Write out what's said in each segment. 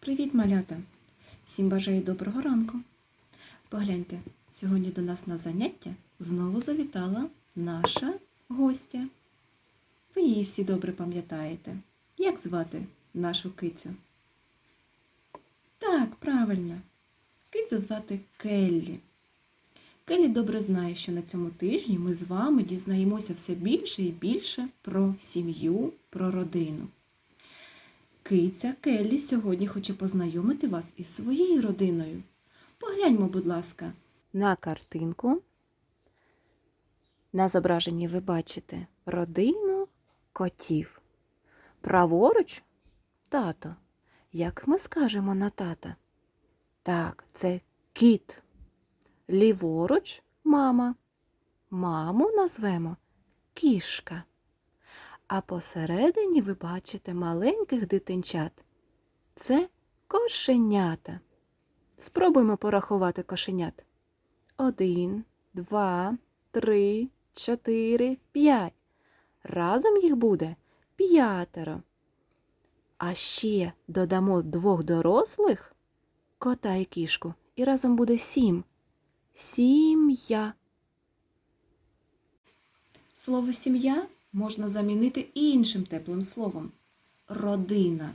Привіт, малята! Всім бажаю доброго ранку. Погляньте, сьогодні до нас на заняття знову завітала наша гостя. Ви її всі добре пам'ятаєте. Як звати нашу кицю? Так, правильно. Кицю звати Келлі. Келлі добре знає, що на цьому тижні ми з вами дізнаємося все більше і більше про сім'ю, про родину. Киця Келлі сьогодні хоче познайомити вас із своєю родиною. Погляньмо, будь ласка, на картинку. На зображенні ви бачите родину котів. Праворуч тато. Як ми скажемо на тата? Так, це кіт. Ліворуч мама. Маму назвемо кішка. А посередині ви бачите маленьких дитинчат. Це кошенята. Спробуємо порахувати кошенят. Один, два, три, чотири, п'ять. Разом їх буде п'ятеро. А ще додамо двох дорослих кота і кішку, і разом буде сім. Сім'я. Слово сім'я можна замінити іншим теплим словом родина.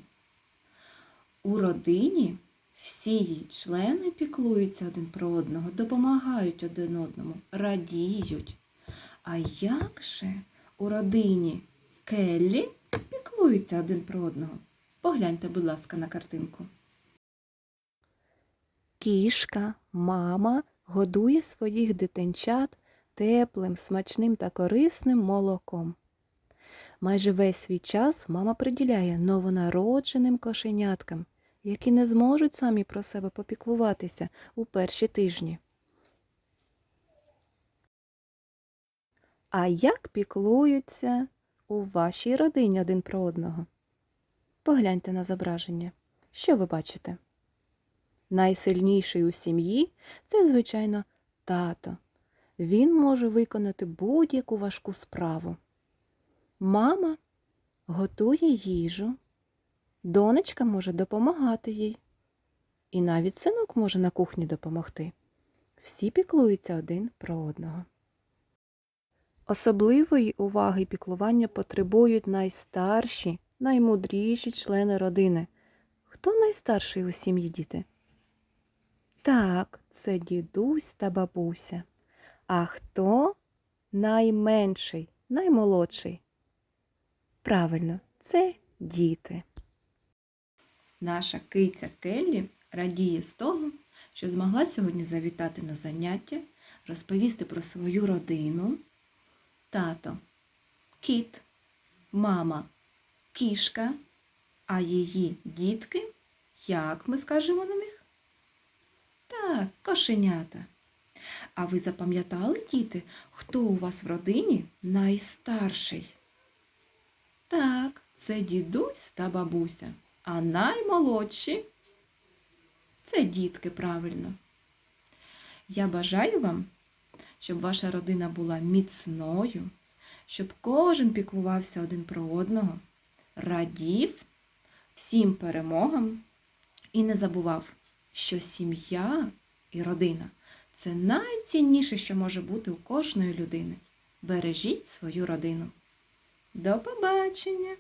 У родині всі її члени піклуються один про одного, допомагають один одному, радіють. А як же у родині Келлі піклуються один про одного? Погляньте, будь ласка, на картинку. Кішка, мама годує своїх дитинчат теплим, смачним та корисним молоком. Майже весь свій час мама приділяє новонародженим кошеняткам, які не зможуть самі про себе попіклуватися у перші тижні. А як піклуються у вашій родині один про одного? Погляньте на зображення. Що ви бачите? Найсильніший у сім'ї це, звичайно, тато. Він може виконати будь-яку важку справу. Мама готує їжу, донечка може допомагати їй. І навіть синок може на кухні допомогти. Всі піклуються один про одного. Особливої уваги і піклування потребують найстарші, наймудріші члени родини. Хто найстарший у сім'ї діти? Так, це дідусь та бабуся. А хто найменший, наймолодший? Правильно, це діти. Наша киця Келлі радіє з того, що змогла сьогодні завітати на заняття, розповісти про свою родину. Тато кіт, мама кішка, а її дітки, як ми скажемо на них? Так, кошенята. А ви запам'ятали, діти, хто у вас в родині найстарший? Це дідусь та бабуся, а наймолодші це дітки правильно. Я бажаю вам, щоб ваша родина була міцною, щоб кожен піклувався один про одного, радів всім перемогам і не забував, що сім'я і родина це найцінніше, що може бути у кожної людини. Бережіть свою родину. До побачення!